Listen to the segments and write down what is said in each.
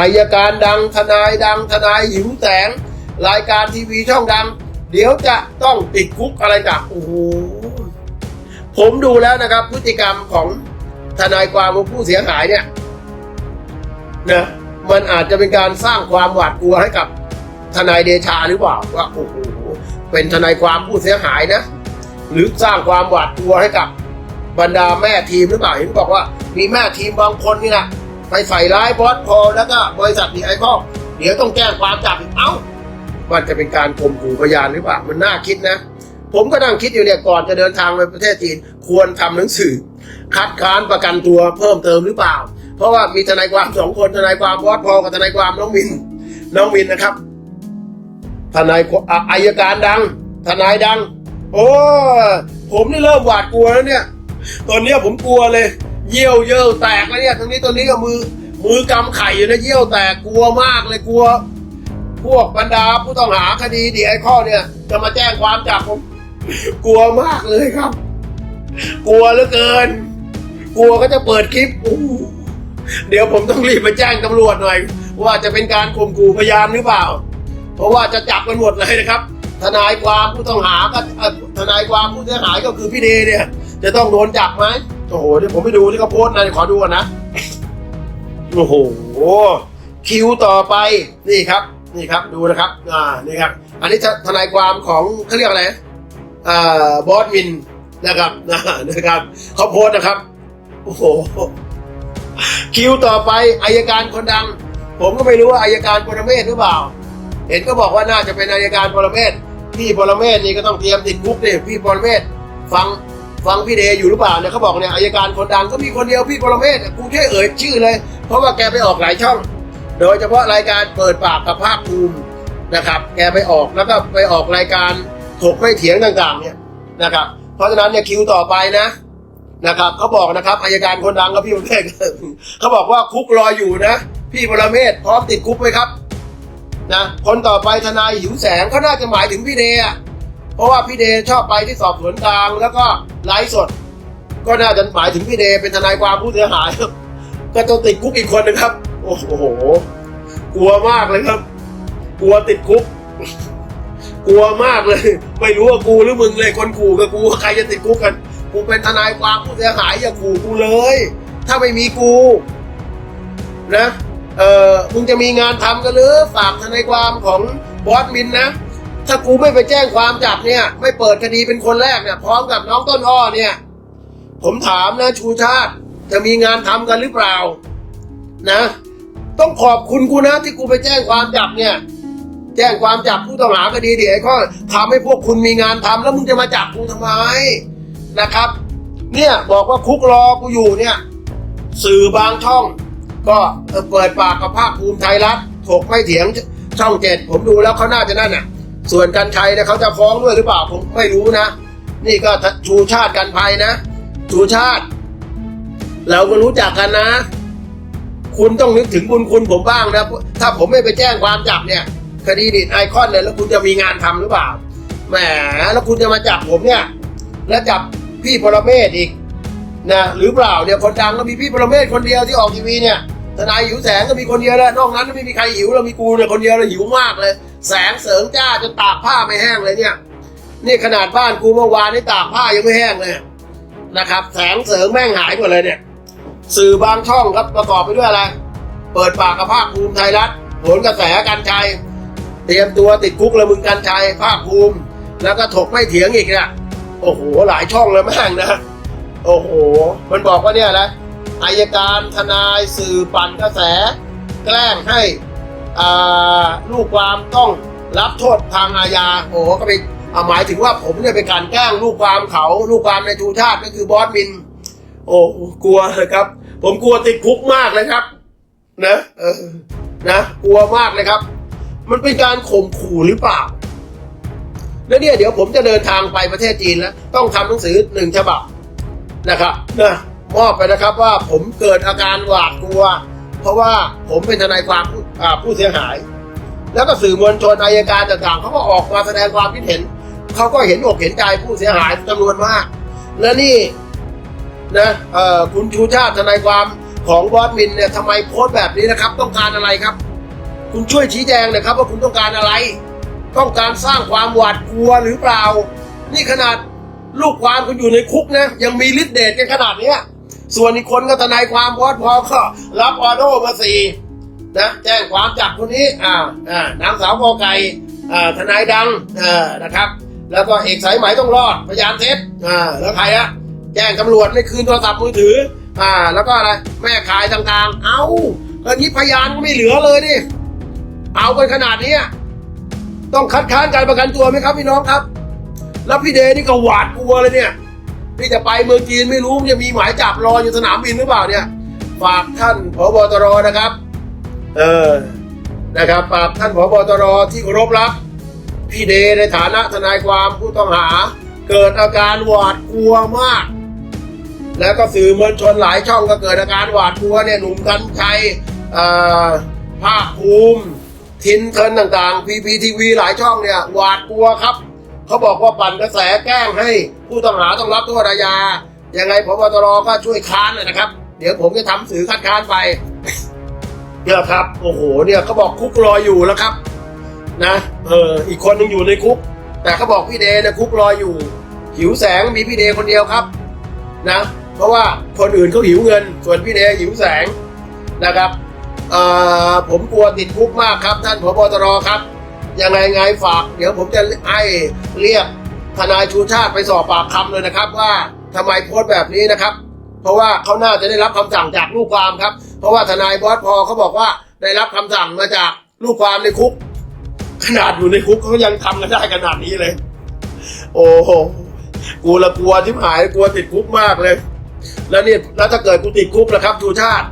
อายการดังทนายดังทนายหิวแสง รายการทีวีช่องดัง เดี๋ยวจะต้องติดคุกอะไรต่างโอ้โหผมดูแล้วนะครับ พฤติกรรมของทนายความของผู้เสียหายเนี่ยนะมันอาจจะเป็นการสร้างความหวาดกลัวให้กับทนายเดชาหรือเปล่าว่าโอ้โหเป็นทนายความผู้เสียหายนะ หรือสร้างความหวาดกลัวให้กับบรรดาแม่ทีมหรือเปล่าเห็นบอกว่า มีแม่ทีมบางคนนี่นะ ไปใส่ร้ายบอสพอแล้วก็บริษัทดีไอคอนเดี๋ยวต้องแจ้งความจับอีกเอ้ามันจะเป็นการข่มขู่พยานหรือเปล่ามันน่าคิดนะ ผมก็นั่งคิดอยู่เนี่ยก่อนจะเดินทางไปประเทศจีน ควรทำหนังสือ คัดค้านประกันตัวเพิ่มเติมหรือเปล่า เพราะว่ามีทนายความสองคนทนายความบอสพอกับทนายความน้องมินน้องมินนะครับ ทนายอายการดัง ทนายดัง โอ้ผมนี่เริ่มหวาดกลัวแล้วเนี่ย ตอนนี้ผมกลัวเลย เยี่ยวเยี่ยวแตกแล้วเนี่ยตรงนี้ตอนนี้ก็มือมือกำไข่อยู่นะเยี่ยวแตกกลัวมากเลยกลัว พวกบรรดาผู้ต้องหาคดีดีไอข้อเนี่ย จะมาแจ้งความจับผมกลัวมากเลยครับ กลัวเหลือเกิน กลัวก็จะเปิดคลิปอู้เดี๋ยวผมต้องรีบไปแจ้งตำรวจหน่อย ว่าจะเป็นการข่มขู่พยานหรือเปล่า เพราะว่าจะจับกันหมดเลยนะครับ ทนายความผู้ต้องหาก็เอ่อทนายความผู้เสียหายก็คือพี่เดเนี่ย จะต้องโดนจับไหม โอ้โหเดี๋ยวผมไปดูที่เขาโพสต์นะเดี๋ยวขอดูก่อนนะโอ้โหคิวต่อไปนี่ครับ นี่ครับดูนะครับอ่านี่ครับ อันนี้ทนายความของเขาเรียกอะไรอ่าบอสมินนะครับนะนะครับเขาโพสต์นะครับโอ้โหคิวต่อไปอายการคนดัง ผมก็ไม่รู้ว่าอายการปรเมศหรือเปล่า เห็นก็บอกว่าน่าจะเป็นอายการปรเมศพี่ปรเมศนี่ก็ต้องเตรียมติดคุกเนี่ยพี่ปรเมศฟัง ฟังพี่เดย์อยู่หรือเปล่าเนี่ยเขาบอกเนี่ยอายการคนดังก็มีคนเดียวพี่ปรเมศกูแค่เอ่ยชื่อเลย เพราะว่าแกไปออกหลายช่อง โดยเฉพาะรายการเปิดปากกับภาคภูมินะครับ แกไปออกแล้วก็ไปออกรายการถกไม่เถียงต่างๆ เนี่ยนะครับ เพราะฉะนั้นเนี่ยคิวต่อไปนะนะครับเขาบอกนะครับอายการคนดังก็พี่ปรเมศเขาบอกว่าคุกรออยู่นะ พี่ปรเมศพร้อมติดคุกไหมครับนะคนต่อไปทนายหิวแสงก็น่าจะหมายถึงพี่เดย์อะ ราะว่าพี่เดย์ชอบไปที่สอบสวนกลางแล้วก็ไลฟ์สด ก็น่าจะหมายถึงพี่เดย์เป็นทนายความผู้เสียหายก็ต้องติดคุกอีกคนนึงครับ โอ้โห กลัวมากเลยครับ กลัวติดคุก กลัวมากเลย ไม่รู้ว่ากูหรือมึงเลยคนขู่กับกูใครจะติดคุกกัน กูเป็นทนายความผู้เสียหายอย่าขู่กูเลย ถ้าไม่มีกู นะ เออมึงจะมีงานทำกันหรือฝากทนายความของบอสมินนะ ถ้ากูไม่ไปแจ้งความจับเนี่ย ไม่เปิดคดีเป็นคนแรกเนี่ย พร้อมกับน้องต้นอ้อเนี่ย ผมถามนะชูชาติ จะมีงานทำกันหรือเปล่า นะ ต้องขอบคุณกูนะที่กูไปแจ้งความจับเนี่ย แจ้งความจับผู้ต้องหาคดีเดี๋ยไอ้ข้อทำให้พวกคุณมีงานทำแล้วมึงจะมาจับกูทำไมนะครับ เนี่ยบอกว่าคุกรอกูอยู่เนี่ย สื่อบางช่อง ก็เออเปิดปากกับภาคภูมิไทยรัฐถกไม่เถียงช่องเจ็ดผมดูแล้วเขาน่าจะนั่นน่ะ ส่วนกันชัยเนี่ยเขาจะฟ้องด้วยหรือเปล่าผมไม่รู้นะ นี่ก็ชูชาติกันภัยนะ ชูชาติ เราก็รู้จักกันนะ คุณต้องนึกถึงบุญคุณผมบ้างนะ ถ้าผมไม่ไปแจ้งความจับเนี่ย คดีดิดไอคอนเนี่ยแล้วคุณจะมีงานทำหรือเปล่า แหม แล้วคุณจะมาจับผมเนี่ย แล้วจับพี่ปรเมศอีกนะหรือเปล่าเนี่ยคนดังก็มีพี่ปรเมศคนเดียวที่ออกทีวีเนี่ยทนายหิวแสงก็มีคนเดียวแล้วนอกนั้นไม่มีใครหิวเรามีกูเนี่ยคนเดียวเลยหิวมากเลย แสงเสริงจ้าจนตากผ้าไม่แห้งเลยเนี่ย นี่ขนาดบ้านกูเมื่อวานนี่ตากผ้ายังไม่แห้งเลยนะครับ แสงเสริงแม่งหายหมดเลยเนี่ย สื่อบางช่องครับประกอบไปด้วยอะไร เปิดปากกับภาคภูมิไทยรัฐโหนกระแสกันชัยเตรียมตัวติดคุกล้วมึงกันชัยภาคภูมิ แล้วก็ถกไม่เถียงอีกเนี่ยโอ้โหหลายช่องเลยแม่งนะโอ้โห มันบอกว่าเนี่ยนะอายการทนายสื่อปั่นกระแส แกล้งให้ ลูกความต้องรับโทษทางอาญาโอ้โหก็ไปอ่าหมายถึงว่าผมเนี่ยไปกลันแกล้งลูกความเขาลูกความในชูชาติก็คือบอสมิน โอ้กลัวเลยครับ ผมกลัวติดคุกมากเลยครับ นะเออนะกลัวมากเลยครับ มันเป็นการข่มขู่หรือเปล่าแล้วเนี่ยเดี๋ยวผมจะเดินทางไปประเทศจีนแล้วต้องทำหนังสือหนึ่งฉบับนะครับนะมอบไปนะครับว่าผมเกิดอาการหวาดกลัว เพราะว่าผมเป็นทนายความผู้อ่า ผู้เสียหาย แล้วก็สื่อมวลชนอายการต่างๆเขาก็ออกมาแสดงความคิดเห็นเขาก็เห็นอกเห็นใจผู้เสียหายจำนวนมาก และนี่นะคุณชูชาติทนายความของบอสมินเนี่ยทำไมโพสต์แบบนี้นะครับ ต้องการอะไรครับ คุณช่วยชี้แจงหนะครับ ว่าคุณต้องการอะไร ต้องการสร้างความหวาดกลัวหรือเปล่า นี่ขนาดลูกความคุณอยู่ในคุกนะยังมีฤทธิ์เดชกันขนาดเนี้ยส่วนอีกคนก็ทนายความบอสพอก็รับออโดมาสี่ นะแจ้งความจับคนนี้อ่าอ่านางสาวกอไก่อ่าทนายดังอ่านะครับ แล้วก็เอกสายไหมต้องรอดพยานเท็จอ่าแล้วใครอะแจ้งตำรวจไม่คืนโทรศัพท์มือถืออ่าแล้วก็อะไรแม่ขายต่างๆ เอาก็นี้พยานก็ไม่เหลือเลยดิเอากันขนาดนี้ต้องคัดค้านการประกันตัวไหมครับพี่น้องครับ แล้วพี่เดนี่ก็หวาดกลัวเลยเนี่ยที่จะไปเมืองจีนไม่รู้จะมีหมายจับรออยู่สนามบินหรือเปล่าเนี่ยฝากท่านผบตรนะครับ เออนะครับฝากท่านผบตรที่เคารพรักพี่เดในฐานะทนายความผู้ต้องหา เกิดอาการหวาดกลัวมาก แล้วก็สื่อมวลชนหลายช่องก็เกิดอาการหวาดกลัวเนี่ยหนุ่มกันชัยภาคภูมิทินเทินต่างๆพีพีทีวีหลายช่องเนี่ยหวาดกลัวครับเขาบอกว่าปั่นกระแสแกล้งให้ผู้ต้องหาต้องรับโทษอาญายังไงพบตรก็ช่วยค้านหน่อยนะครับ เดี๋ยวผมจะทำสื่อคัดค้านไป เนี่ยครับ โอ้โห เนี่ยเขาบอกคุกรออยู่แล้วครับ นะ เออ อีกคนหนึงอยู่ในคุก แต่เขาบอกพี่เดนะคุกรออยู่ หิวแสงมีพี่เดคนเดียวครับ นะ เพราะว่าคนอื่นเขาหิวเงิน ส่วนพี่เดหิวแสงนะครับเอ่อผมกลัวติดคุกมากครับ ท่านผบตรครับ ยังไงไงฝาก เดี๋ยวผมจะให้เรียกทนายชูชาติไปสอบปากคำเลยนะครับ ว่าทำไมโพสต์แบบนี้นะครับ เพราะว่าเขาน่าจะได้รับคำสั่งจากลูกความครับ เพราะว่าทนายบอสพอเขาบอกว่าได้รับคำสั่งมาจากลูกความในคุก ขนาดอยู่ในคุกเขายังทำกันได้ขนาดนี้เลย โอ้โหกูละกลัวที่หายกลัวติดคุกมากเลย แล้วนี่แล้วถ้าเกิดกูติดคุกนะครับชูชาติ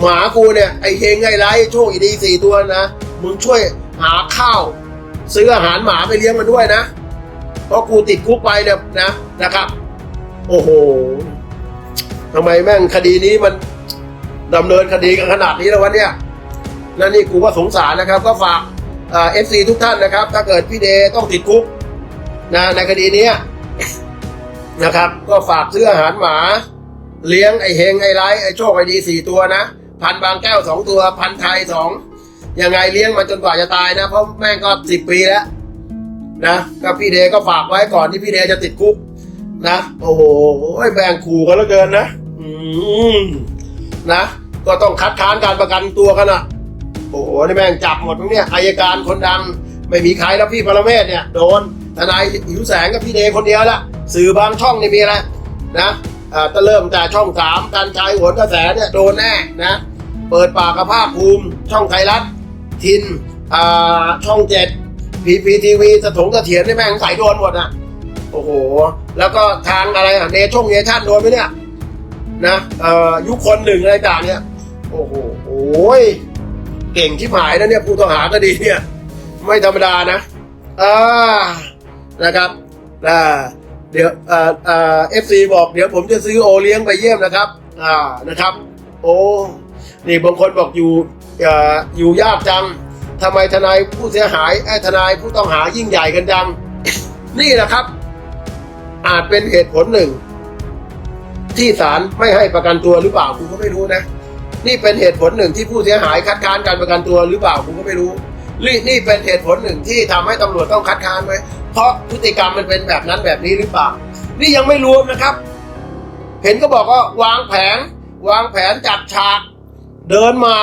หมากูเนี่ยไอเฮงไอไรโชคอีดีสี่ตัวนะมึงช่วยหาข้าว ซื้ออาหารหมาไปเลี้ยงมันด้วยนะเพราะกูติดคุกไปเนี่ยนะนะครับ โอ้โหทำไมแม่งคดีนี้มัน ดำเนินคดีกันขนาดนี้แล้ววะเนี่ยแล้วนี่กูก็สงสารนะครับ ก็ฝากเอฟซีทุกท่านนะครับ ถ้าเกิดพี่เดต้องติดคุกนะในคดีนี้นะครับ ก็ฝากซื้ออาหารหมา เลี้ยงไอเฮงไอไรไอโชคไอดีสี่ตัวนะพันบางแก้วสองตัวพันไทยสองยังไงเลี้ยงมันจนกว่าจะตายนะ เพราะแม่งก็สิบปีแล้วนะก็พี่เดก็ฝากไว้ก่อนที่พี่เดจะติดคุกนะ โอ้โหแบ่งขู่กันแล้วเกินนะ อืม นะ ก็ต้องคัดค้านการประกันตัวกันนะโอ้โห นี่แม่งจับหมดทั้งเนี่ยอายการคนดัง ไม่มีใครแล้วพี่ปรเมศเนี่ยโดนทนายหิวแสงกับพี่เดคนเดียวละสื่อบางช่องนี่มีอะไรนะอ่าจะเริ่มแต่ช่องสามการชายโหนกระแสเนี่ยโดนแน่นะเปิดปากกับภาคภูมิ ช่องไทยรัฐ ทินอ่าช่องเจ็ดพีพีทีวีสะถงสะเถียนนี่แม่งใส่โดนหมดอะโอ้โห แล้วก็ทางอะไรอะเนช่องเนชั่นโดนไหมเนี่ย นะอ่อยุคคนหนึ่งอะไรต่างเนี่ย โอ้โหโอ้ยเก่งชิบหายนะเนี่ยผู้ต้องหาก็ดีเนี่ย ไม่ธรรมดานะอ่านะครับอ่าเดี๋ยวอ่าอ่าเอฟซีบอกเดี๋ยวผมจะซื้อโอเลี้ยงไปเยี่ยมนะครับอ่านะครับ โอ้นี่บางคนบอกอยู่อ่าอยู่ยากจังทำไมทนายผู้เสียหายไอ้ทนายผู้ต้องหายิ่งใหญ่กันจัง นี่แหละครับ อาจเป็นเหตุผลหนึ่ง ที่ศาลไม่ให้ประกันตัวหรือเปล่ากูก็ไม่รู้นะ นี่เป็นเหตุผลหนึ่งที่ผู้เสียหายคัดค้านการประกันตัวหรือเปล่ากูก็ไม่รู้นี่นี่เป็นเหตุผลหนึ่งที่ทำให้ตำรวจต้องคัดค้านไหมเพราะพฤติกรรมมันเป็นแบบนั้นแบบนี้หรือเปล่า นี่ยังไม่รวมนะครับ เห็นก็บอกว่าวางแผน วางแผนจัดฉากเดินมา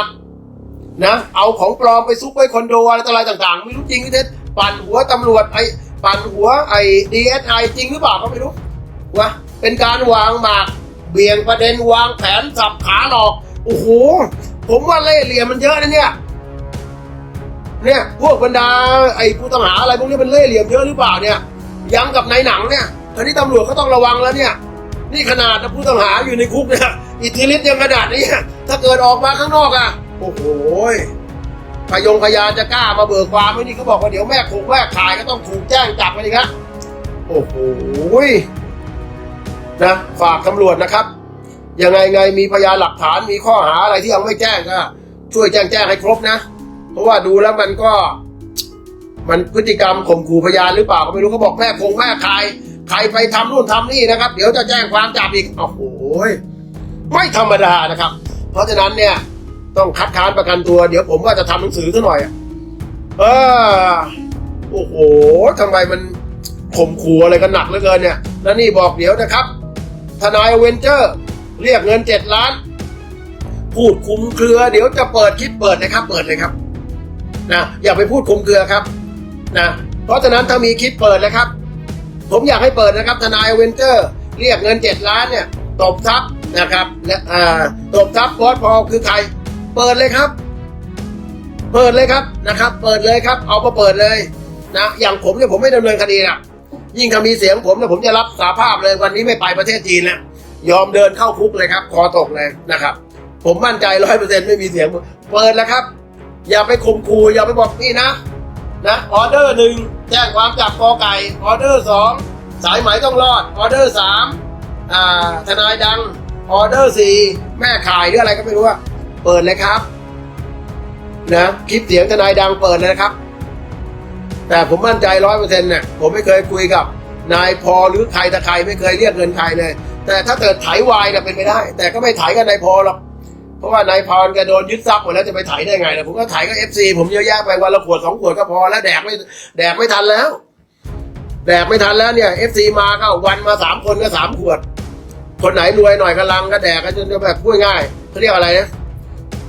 นะ เอาของปลอมไปซุกไว้คอนโดอะไรต่ออะไรต่างๆ ไม่รู้จริงหรือเท็จปั่นหัวตำรวจไอ้ปั่นหัวไอ้ดีเอสไอจริงหรือเปล่าก็ไม่รู้วะเป็นการวางหมาก เบี่ยงประเด็นวางแผนสับขาหลอก โอ้โห ผมว่าเล่เหลี่ยมมันเยอะนะเนี่ย เนี่ยพวกบรรดาไอ้ผู้ต้องหาอะไรพวกนี้มันเล่เหลี่ยมเยอะหรือเปล่าเนี่ยยังกับในหนังเนี่ยตอนนี้ตำรวจเขาต้องระวังแล้วเนี่ย นี่ขนาดผู้ต้องหาอยู่ในคุกเนี่ยอิทธิฤทธิ์ยังขนาดนี้ถ้าเกิดออกมาข้างนอกอะโอ้โหพยงพยานจะกล้ามาเบิกความไหมนี่เขาบอกว่าเดี๋ยวแม่คงแม่ขายก็ต้องถูกแจ้งจับไปอีกฮะโอ้โห นะฝากตำรวจนะครับยังไงไงมีพยานหลักฐานมีข้อหาอะไรที่ยังไม่แจ้งก็ช่วยแจ้งแจ้งให้ครบนะ เพราะว่าดูแล้วมันก็ มันพฤติกรรมข่มขู่พยานหรือเปล่าก็ไม่รู้เขาบอกแม่คงแม่ขายใครไปทำนู่นทำนี่นะครับ เดี๋ยวจะแจ้งความจับอีกโอ้โหไม่ธรรมดานะครับ เพราะฉะนั้นเนี่ย ต้องคัดค้านประกันตัว เดี๋ยวผมว่าจะทำหนังสือซะหน่อยเออโอ้โหทำไมมันข่มขู่อะไรกันหนักเหลือเกินเนี่ย แล้วนี่บอกเดี๋ยวนะครับ ทนายเวนเจอร์ เรียกเงินเจ็ดล้าน พูดคุมเครือ เดี๋ยวจะเปิดคลิปเปิดเลยครับ เปิดเลยครับนะอย่าไปพูดคุมเครือครับนะเพราะฉะนั้นถ้ามีคลิปเปิดเลยครับ ผมอยากให้เปิดนะครับ ทนายเวนเจอร์ เรียกเงินเจ็ดล้านเนี่ยตบทรัพย์นะครับและอ่าตบทรัพย์บอสพอคือใคร เปิดเลยครับ เปิดเลยครับนะครับ เปิดเลยครับ เอามาเปิดเลยนะอย่างผมเนี่ยผมไม่ดำเนินคดีนะ ยิ่งถ้ามีเสียงผมนี่ยผมจะรับสาภาพเลยวันนี้ไม่ไปประเทศจีนแล้วยอมเดินเข้าคุกเลยครับคอตกเลยนะครับ ผมมั่นใจร้อยเปอร์เซ็นต์ไม่มีเสียงเปิดแล้วครับ อย่าไปข่มขู่อย่าไปบอกนี่นะนะออเดอร์หนึ่งแจ้งความจับกอไก่ออเดอร์สองสายไหมต้องรอดออเดอร์สามอ่าทนายดังออเดอร์สี่แม่ขายหรืออะไรก็ไม่รู้อะเปิดเลยครับนะคลิปเสียงทนายดังเปิดเลยนะครับ แต่ผมมั่นใจร้อยเปอร์เซ็นต์เนี่ยผมไม่เคยคุยกับ นายพอหรือใครตะใครไม่เคยเรียกเงินใครเลย แต่ถ้าเกิดไถวายเนี่ยเป็นไปได้ แต่ก็ไม่ไถกับนายพอหรอกเพราะว่านายพรแกโดนยึดทรัพย์หมดแล้วจะไปไถได้ไงนะผมก็ไถกับเอฟซีผมเยอะแยะไปวันละขวดสองขวดก็พอแล้วแดกไม่แดกไม่ทันแล้ว แดกไม่ทันแล้วเนี่ยเอฟซีมาก็วันมาสามคนก็สามขวด คนไหนรวยหน่อยกำลังก็แดกกันจนแบบพูดง่ายเขาเรียกอะไรนะ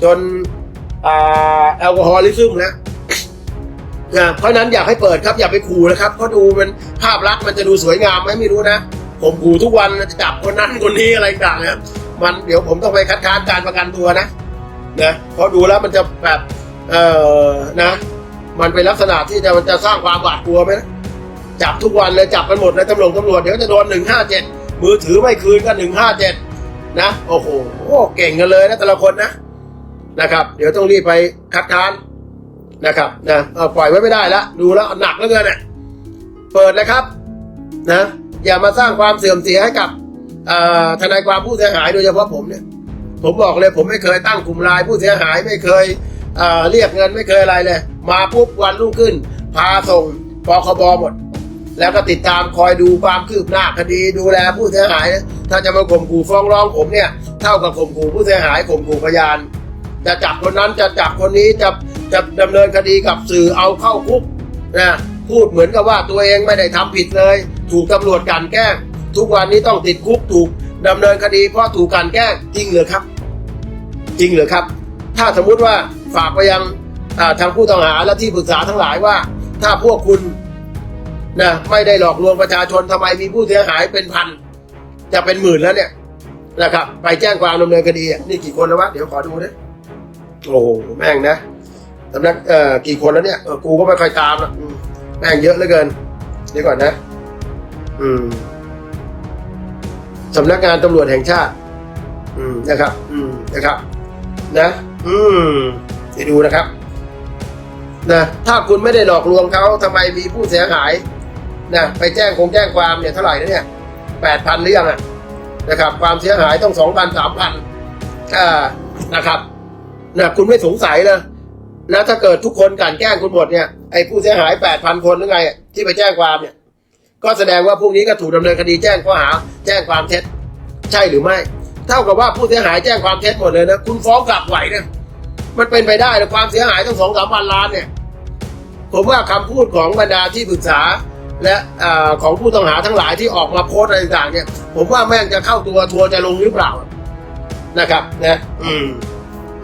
จนแอลกอฮอลิซึมนะ นะเพราะนั้นอยากให้เปิดครับอย่าไปขู่นะครับเพราะดูมันภาพลักษณ์มันจะดูสวยงามไหมไม่รู้นะ ผมขู่ทุกวันจะจับคนนั้นคนนี้อะไรต่างเนี่ยมันเดี๋ยวผมต้องไปคัดค้านการประกันตัวนะนะเพราะดูแล้วมันจะแบบเออนะ มันเป็นลักษณะที่จะมันจะสร้างความหวาดกลัวไหมนะจับทุกวันเลยจับกันหมดเลยตำรวจตำรวจเดี๋ยวจะโดนหนึ่งห้าเจ็ดมือถือไม่คืนก็หนึ่งห้าเจ็ดนะโอ้โหเก่งกันเลยนะแต่ละคนนะนะครับ เดี๋ยวต้องรีบไปคัดค้าน นะครับนะเอาปล่อยไว้ไม่ได้ละดูแล้วหนักเหลือเกินเนี่ยเปิดเลยครับนะอย่ามาสร้างความเสื่อมเสียให้กับทนายความผู้เสียหายโดยเฉพาะผมเนี่ย ผมบอกเลยผมไม่เคยตั้งกลุ่มไลน์ผู้เสียหายไม่เคยเเรียกเงินไม่เคยอะไรเลย มาปุ๊บวันรุ่งขึ้น พาส่งปคบหมด แล้วก็ติดตามคอยดูความคืบหน้าคดีดูแลผู้เสียหาย ถ้าจะมาข่มขู่ฟ้องร้องผมเนี่ย เท่ากับข่มขู่ผู้เสียหายข่มขู่พยาน จะจับคนนั้นจะจับคนนี้จะ จะดำเนินคดีกับสื่อเอาเข้าคุกนะพูดเหมือนกับว่าตัวเองไม่ได้ทำผิดเลย ถูกตำรวจกันแกล้ง ทุกวันนี้ต้องติดคุกถูกดำเนินคดีเพราะถูกกันแกล้งจริงเหรือครับ จริงเหรือครับ ถ้าสมมุติว่าฝากไปยังทางผู้ต้องหาและที่ปรึกษาทั้งหลายว่า ถ้าพวกคุณนะไม่ได้หลอกลวงประชาชนทำไมมีผู้เสียหายเป็นพัน จะเป็นหมื่นแล้วเนี่ยนะครับ ไปแจ้งความดำเนินคดีนี่กี่คนแล้ววะเดี๋ยวขอดูนะโอ้โหแม่งนะ สำนักเอ่อกี่คนแล้วเนี่ยเออกูก็ไม่ค่อยตามละอืมแม่งเยอะเหลือเกินเดี๋ยวก่อนนะ อืมสำนักงานตำรวจแห่งชาติ อืมนะครับ อืมนะครับ นะ อืมไปดูนะครับนะถ้าคุณไม่ได้หลอกลวงเขาทำไมมีผู้เสียหายนะไปแจ้งคงแจ้งความเนี่ยเท่าไหร่นะเนี่ยแปดพันหรือยังอะนะครับ ความเสียหายต้องสองพันสามพันอ่านะครับนะคุณไม่สงสัยเลย นะถ้าเกิดทุกคนกลันแกล้งคุณหมดเนี่ยไอ้ผู้เสียหายแปดพันคนหรือไงที่ไปแจ้งความเนี่ย ก็แสดงว่าพวกนี้ก็ถูกดำเนินคดีแจ้งข้อหา แจ้งความเท็จ ใช่หรือไม่ เท่ากับว่าผู้เสียหายแจ้งความเท็จหมดเลยนะคุณฟ้องกลับไหวนะมันเป็นไปได้นะความเสียหายต้งสองสามพันล้านเนี่ย ผมว่าคำพูดของบรรดาที่ปรึกษาและอของผู้ต้องหาทั้งหลายที่ออกมาโพสต์อะไรต่างๆเนี่ย ผมว่าแม่งจะเข้าตัวทัวร์จะลงหรือเปล่านะครับ นะ อืม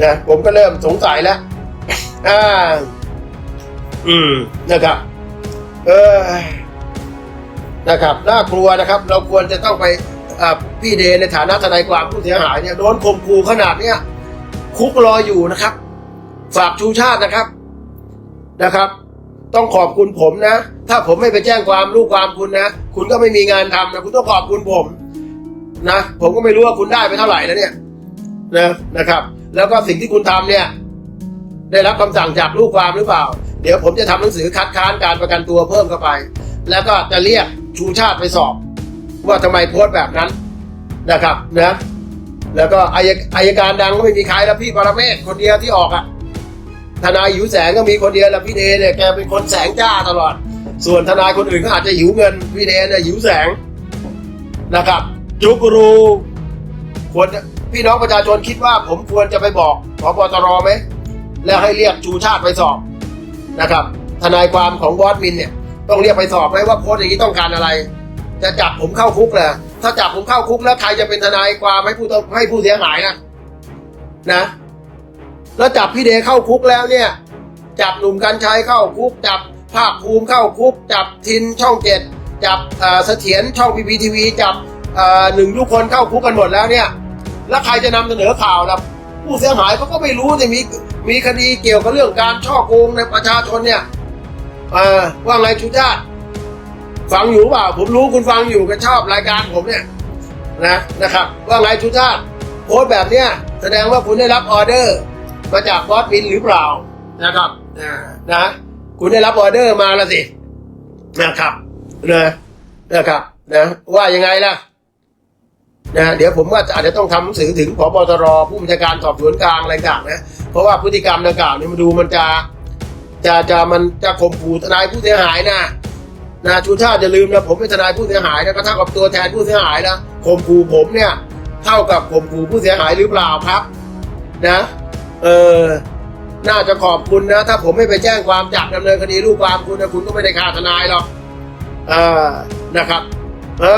นะผมก็เริ่มสงสัยแล้ว อ่า อืมนะครับ เออนะครับน่ากลัวนะครับ เราควรจะต้องไปพี่เดในฐานะทนายความผู้เสียหายเนี่ยโดนข่มขู่ขนาดเนี้ยคุกรออยู่นะครับ ฝากชูชาตินะครับนะครับ ต้องขอบคุณผมนะ ถ้าผมไม่ไปแจ้งความลูกความคุณนะ คุณก็ไม่มีงานทำนะคุณต้องขอบคุณผม นะ ผมก็ไม่รู้ว่าคุณได้ไปเท่าไหร่แล้วเนี่ยนะนะครับ แล้วก็สิ่งที่คุณทำเนี่ย ได้รับคำสั่งจากลูกความหรือเปล่า เดี๋ยวผมจะทำหนังสือคัดค้านการประกันตัวเพิ่มเข้าไป แล้วก็จะเรียกชูชาติไปสอบ ว่าทำไมโพสต์แบบนั้นนะครับนะแล้วก็อายอายการดังก็ไม่มีใครแล้วพี่ปรเมศคนเดียวที่ออกอะทนายหิวแสงก็มีคนเดียวแล้วพี่เดเนี่ยแกเป็นคนแสงจ้าตลอด ส่วนทนายคนอื่นก็อาจจะหิวเงินพี่เดเนี่ยหิวแสงนะครับ จุกรูควรพี่น้องประชาชนคิดว่าผมควรจะไปบอกพบตรไหม แล้วให้เรียกชูชาติไปสอบนะครับทนายความของบอสมินเนี่ยต้องเรียกไปสอบไหมว่าโพสต์อย่างนี้ต้องการอะไร จะจับผมเข้าคุกเลยถ้าจับผมเข้าคุกแล้วใครจะเป็นทนายความให้ผู้ต้องให้ผู้เสียหายนะนะแล้วจับพี่เดชเข้าคุกแล้วเนี่ย จับหนุ่มกัญชัยเข้าคุก จับภาคภูมิเข้าคุก จับทินช่องเจ็ดจับเสถียรช่องพีพีทีวีจับหนึ่งทุกคนเข้าคุกกันหมดแล้วเนี่ย แล้วใครจะนำเสนอข่าวล่ะ ผู้เสียหายเขาก็ไม่รู้แต่มีมีคดีเกี่ยวกับเรื่องการช่อโกงในประชาชนเนี่ยว่าไงชูชาติฟังอยู่เปล่า ผมรู้คุณฟังอยู่ก็ชอบรายการผมเนี่ยนะนะครับ ว่าไงชูชาติโพสต์แบบเนี้ยแสดงว่าคุณได้รับออเดอร์ มาจากบอสวินหรือเปล่านะครับอ่านะคุณได้รับออเดอร์มาแล้วสินะครับนะนะครับนะว่ายังไงล่ะ นะเดี๋ยวผมว่าอาจจะต้องทำหนังสือถึงพบตรผู้บัญชาการสอบสวนกลางอะไรต่างนะเพราะว่าพฤติกรรมดังกล่าวนี่มันดูมันจะจะจะมันจะข่มขู่ทนายผู้เสียหายนะนะชูชาติจะลืมนะผมเป็นทนายผู้เสียหายนะก็เท่ากับตัวแทนผู้เสียหายนะข่มขู่ผมเนี่ยเท่ากับข่มขู่ผู้เสียหายหรือเปล่าครับนะเออน่าจะขอบคุณนะ ถ้าผมไม่ไปแจ้งความจับดำเนินคดีลูกความคุณนะคุณก็ไม่ได้ฆ่าทนายหรอกอ่านะครับอ่า